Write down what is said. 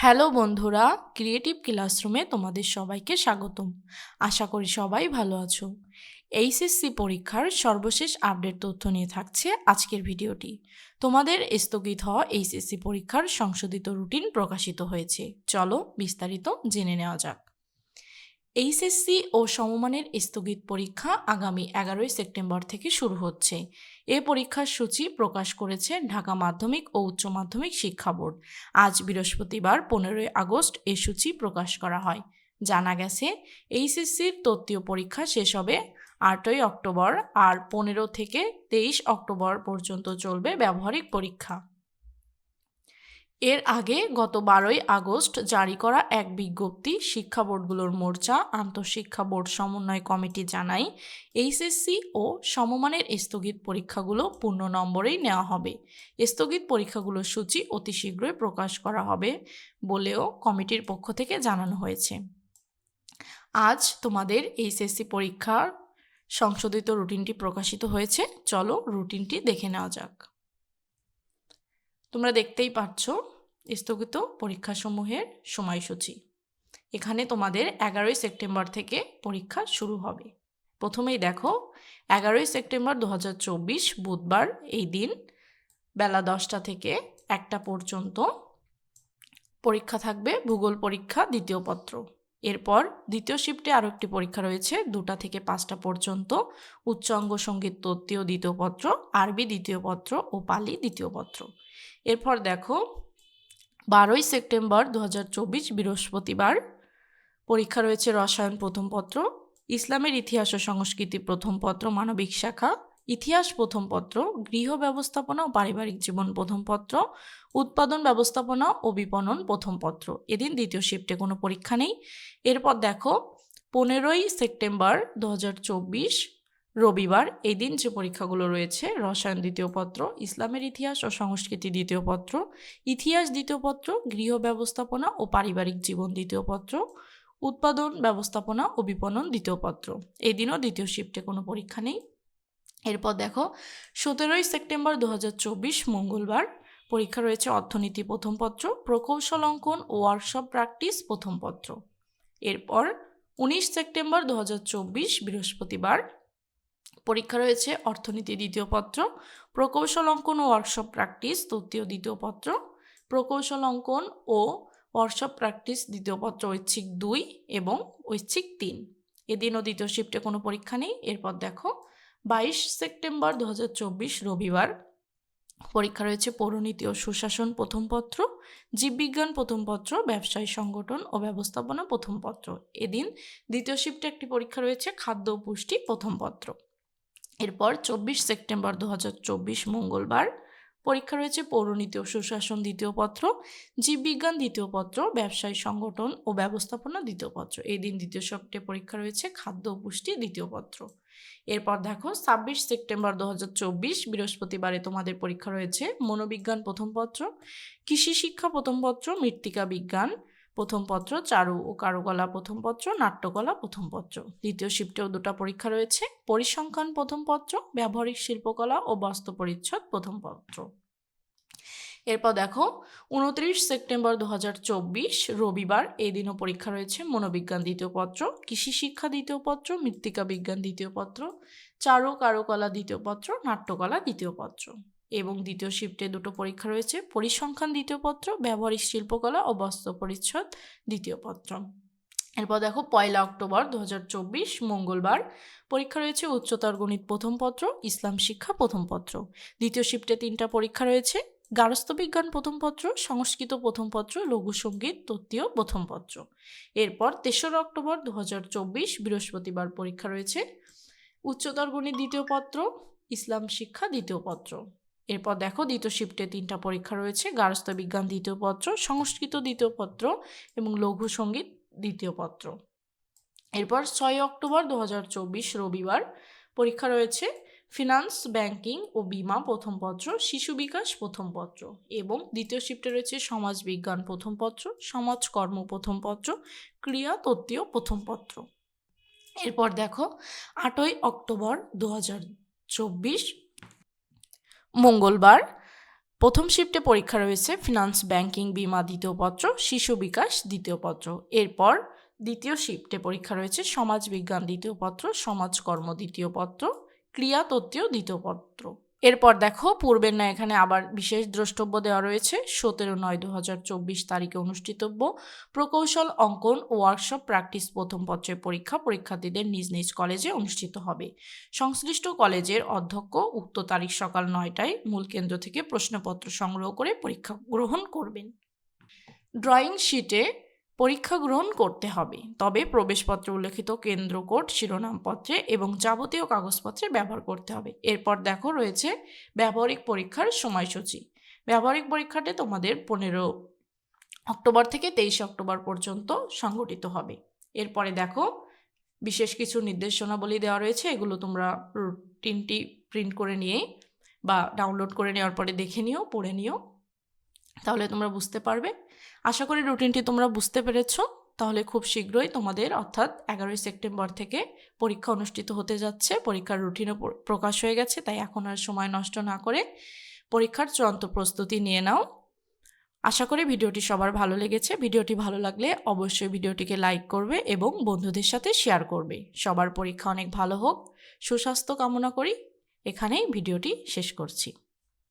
Hello বন্ধুরা creative ক্লাসরুমে তোমাদের সবাইকে স্বাগতম। আশা করি সবাই ভালো আছো। এইচএসসি পরীক্ষার সর্বশেষ আপডেট তথ্য নিয়ে থাকছে আজকের ভিডিওটি। তোমাদের স্থগিত হওয়া এইচএসসি পরীক্ষার সংশোধিত রুটিন প্রকাশিত হয়েছে। চলো বিস্তারিত জেনে নেওয়া যাক। এইচএসসি ও সমমানের স্থগিত পরীক্ষা আগামী এগারোই সেপ্টেম্বর থেকে শুরু হচ্ছে। এ পরীক্ষার সূচি প্রকাশ করেছে ঢাকা মাধ্যমিক ও উচ্চ মাধ্যমিক শিক্ষা বোর্ড। আজ বৃহস্পতিবার পনেরোই আগস্ট এ সূচি প্রকাশ করা হয়। জানা গেছে, এইচএসসির তত্ত্বীয় পরীক্ষা শেষ হবে আটই অক্টোবর আর পনেরো থেকে তেইশ অক্টোবর পর্যন্ত চলবে ব্যবহারিক পরীক্ষা। এর আগে গত বারোই আগস্ট জারি করা এক বিজ্ঞপ্তি শিক্ষা বোর্ডগুলোর মোর্চা আন্তঃশিক্ষা বোর্ড সমন্বয় কমিটি জানায়, এইচএসসি ও সমমানের স্থগিত পরীক্ষাগুলো পূর্ণ নম্বরেই নেওয়া হবে। স্থগিত পরীক্ষাগুলোর সূচি অতি শীঘ্রই প্রকাশ করা হবে বলেও কমিটির পক্ষ থেকে জানানো হয়েছে। আজ তোমাদের এইচএসসি পরীক্ষার সংশোধিত রুটিনটি প্রকাশিত হয়েছে, চলো রুটিনটি দেখে নেওয়া যাক। তোমরা দেখতেই পাচ্ছ স্থগিত পরীক্ষাসমূহের সময়সূচি। এখানে তোমাদের এগারোই সেপ্টেম্বর থেকে পরীক্ষা শুরু হবে। প্রথমেই দেখো, এগারোই সেপ্টেম্বর দু হাজার চব্বিশ বুধবার এই দিন বেলা দশটা থেকে একটা পর্যন্ত পরীক্ষা থাকবে, ভূগোল পরীক্ষা, দ্বিতীয় পত্র। এরপর দ্বিতীয় শিফটে আরও একটি পরীক্ষা রয়েছে, দুটা থেকে পাঁচটা পর্যন্ত। উচ্চ অঙ্গ সংগীত তত্ত্বীয় দ্বিতীয় পত্র, আরবি দ্বিতীয় পত্র ও পালি দ্বিতীয় পত্র। এরপর দেখো, বারোই সেপ্টেম্বর দু হাজার চব্বিশ বৃহস্পতিবার পরীক্ষা রয়েছে রসায়ন প্রথম পত্র, ইসলামের ইতিহাস ও সংস্কৃতি প্রথম পত্র, মানবিক শাখা। ইতিহাস প্রথম পত্র, গৃহ ব্যবস্থাপনা ও পারিবারিক জীবন প্রথম পত্র, উৎপাদন ব্যবস্থাপনা ও বিপণন প্রথম পত্র। এদিন দ্বিতীয় শিফটে কোনো পরীক্ষা নেই। এরপর দেখো, পনেরোই সেপ্টেম্বর দু হাজার চব্বিশ, রবিবার এই দিন যে পরীক্ষাগুলো রয়েছে, রসায়ন দ্বিতীয় পত্র, ইসলামের ইতিহাস ও সংস্কৃতি দ্বিতীয় পত্র, ইতিহাস দ্বিতীয় পত্র, গৃহ ব্যবস্থাপনা ও পারিবারিক জীবন দ্বিতীয় পত্র, উৎপাদন ব্যবস্থাপনা ও বিপণন দ্বিতীয় পত্র। এই দিনও দ্বিতীয় শিফটে কোনো পরীক্ষা নেই। এরপর দেখো, সতেরোই সেপ্টেম্বর দু হাজার চব্বিশ মঙ্গলবার, পরীক্ষা রয়েছে অর্থনীতি প্রথম পত্র, প্রকৌশল অঙ্কন ওয়ার্কশপ প্র্যাকটিস প্রথম পত্র। এরপর উনিশ সেপ্টেম্বর দু হাজার চব্বিশ, বৃহস্পতিবার, পরীক্ষা রয়েছে অর্থনীতি দ্বিতীয় পত্র, প্রকৌশল অঙ্কন ও ওয়ার্কশপ প্র্যাকটিস তৃতীয়, দ্বিতীয় পত্র, প্রকৌশল অঙ্কন ও ওয়ার্কশপ প্র্যাকটিস দ্বিতীয় পত্র ঐচ্ছিক দুই এবং ঐচ্ছিক তিন। এদিনও দ্বিতীয় শিফটে কোনো পরীক্ষা নেই। এরপর দেখো বাইশ সেপ্টেম্বর দু হাজার চব্বিশ রবিবার। পরীক্ষা রয়েছে পৌরনীতি ও সুশাসন প্রথম পত্র, জীববিজ্ঞান প্রথম পত্র, ব্যবসায়ী সংগঠন ও ব্যবস্থাপনা প্রথম পত্র। এদিন দ্বিতীয় শিফটে একটি পরীক্ষা রয়েছে, খাদ্য ও পুষ্টি প্রথম পত্র। এরপর চব্বিশ সেপ্টেম্বর দুহাজার চব্বিশ মঙ্গলবার পরীক্ষা রয়েছে পৌরনীতি ও সুশাসন দ্বিতীয় পত্র জীববিজ্ঞান দ্বিতীয় পত্র, ব্যবসায়ী সংগঠন ও ব্যবস্থাপনা দ্বিতীয় পত্র। এই দিন দ্বিতীয় সপ্তাহে পরীক্ষা রয়েছে খাদ্য ও পুষ্টি দ্বিতীয় পত্র। এরপর দেখো, ছাব্বিশ সেপ্টেম্বর দু হাজার চব্বিশ, বৃহস্পতিবারে তোমাদের পরীক্ষা রয়েছে মনোবিজ্ঞান প্রথম পত্র, কৃষি শিক্ষা প্রথম পত্র, মৃত্তিকা বিজ্ঞান প্রথম পত্র চারু ও কারুকলা প্রথম পত্র, নাট্যকলা প্রথম পত্র। দ্বিতীয় শিফটেও দুটো পরীক্ষা রয়েছে। পরিসংখ্যান প্রথম পত্র, ব্যবহারিক শিল্পকলা ও বাস্তু পরিচ্ছদ প্রথম পত্র। এরপর দেখো, উনত্রিশ সেপ্টেম্বর দু হাজার চব্বিশ, রবিবার এই দিনও পরীক্ষা রয়েছে। মনোবিজ্ঞান দ্বিতীয় পত্র, কৃষি শিক্ষা দ্বিতীয় পত্র, মৃত্তিকা বিজ্ঞান দ্বিতীয় পত্র, চারু কারুকলা দ্বিতীয় পত্র, নাট্যকলা দ্বিতীয় পত্র। এবং দ্বিতীয় শিফটে দুটো পরীক্ষা রয়েছে। পরিসংখ্যান দ্বিতীয় পত্র, ব্যবহারিক শিল্পকলা ও বস্ত্র পরিচ্ছদ দ্বিতীয় পত্র। এরপর দেখো, পয়লা অক্টোবর দু হাজার চব্বিশ, মঙ্গলবার। পরীক্ষা রয়েছে উচ্চতর গণিত প্রথম পত্র, ইসলাম শিক্ষা প্রথম পত্র। দ্বিতীয় শিফটে তিনটা পরীক্ষা রয়েছে, গারস্থ বিজ্ঞান প্রথম পত্র, সংস্কৃত প্রথম পত্র, লঘু সংগীত, তত্ত্বীয় প্রথম পত্র। এরপর তেসরা অক্টোবর দু হাজার চব্বিশ, বৃহস্পতিবার পরীক্ষা রয়েছে, উচ্চতর গণিত দ্বিতীয় পত্র, ইসলাম শিক্ষা দ্বিতীয় পত্র। এরপর দেখো দ্বিতীয় শিফটে তিনটা পরীক্ষা রয়েছে গারস্থ বিজ্ঞান দ্বিতীয় পত্র, সংস্কৃত দ্বিতীয় পত্র এবং লঘু সংগীত দ্বিতীয় পত্র। এরপর ছয় অক্টোবর দু হাজার চব্বিশ রবিবার পরীক্ষা রয়েছে ফিনান্স ব্যাংকিং ও বিমা প্রথম পত্র, শিশু বিকাশ প্রথম পত্র এবং দ্বিতীয় শিফটে রয়েছে সমাজ বিজ্ঞান প্রথম পত্র সমাজকর্ম প্রথম পত্র, ক্রিয়া তত্ত্বীয় প্রথম পত্র। এরপর দেখো আটই অক্টোবর দু চব্বিশ মঙ্গলবার। প্রথম শিফটে পরীক্ষা রয়েছে ফিনান্স ব্যাংকিং বিমা দ্বিতীয় পত্র, শিশু বিকাশ দ্বিতীয় পত্র। এরপর দ্বিতীয় শিফটে পরীক্ষা রয়েছে সমাজ বিজ্ঞান দ্বিতীয় পত্র সমাজকর্ম দ্বিতীয় পত্র, ক্রিয়া তত্ত্বীয় দ্বিতীয় পত্র। এরপর দেখো, পূর্বের ন্যায় এখানে আবার বিশেষ দ্রষ্টব্য দেওয়া রয়েছে। সতেরো নয় দু হাজার চব্বিশ তারিখে অনুষ্ঠিতব্য প্রকৌশল, অঙ্কন ওয়ার্কশপ প্র্যাকটিস প্রথম পত্রের পরীক্ষা পরীক্ষার্থীদের নিজ নিজ কলেজে অনুষ্ঠিত হবে। সংশ্লিষ্ট কলেজের অধ্যক্ষ উক্ত তারিখ সকাল নয়টায় মূল কেন্দ্র থেকে প্রশ্নপত্র সংগ্রহ করে পরীক্ষা গ্রহণ করবেন। ড্রয়িং শিটে পরীক্ষা গ্রহণ করতে হবে। তবে প্রবেশপত্রে উল্লেখিত কেন্দ্র কোড, শিরোনামপত্রে এবং যাবতীয় কাগজপত্রে ব্যবহার করতে হবে। এরপর দেখো রয়েছে ব্যবহারিক পরীক্ষার সময়সূচি। ব্যবহারিক পরীক্ষাটি তোমাদের পনেরো অক্টোবর থেকে তেইশে অক্টোবর পর্যন্ত সংগঠিত হবে। এরপরে দেখো বিশেষ কিছু নির্দেশনাবলী দেওয়া রয়েছে। এগুলো তোমরা রুটিনটি প্রিন্ট করে নিয়ে বা ডাউনলোড করে নেওয়ার পরে দেখে নিও, পড়ে নিও। তাহলে তোমরা বুঝতে পারবে। আশা করি রুটিনটি তোমরা বুঝতে পেরেছ। তাহলে খুব শীঘ্রই তোমাদের অর্থাৎ এগারোই সেপ্টেম্বর থেকে পরীক্ষা অনুষ্ঠিত হতে যাচ্ছে। পরীক্ষার রুটিনও প্রকাশ হয়ে গেছে, তাই এখন আর সময় নষ্ট না করে পরীক্ষার চূড়ান্ত প্রস্তুতি নিয়ে নাও। আশা করি ভিডিওটি সবার ভালো লেগেছে। ভিডিওটি ভালো লাগলে অবশ্যই ভিডিওটিকে লাইক করবে এবং বন্ধুদের সাথে শেয়ার করবে। সবার পরীক্ষা অনেক ভালো হোক। সুস্বাস্থ্য কামনা করি। এখানেই ভিডিওটি শেষ করছি।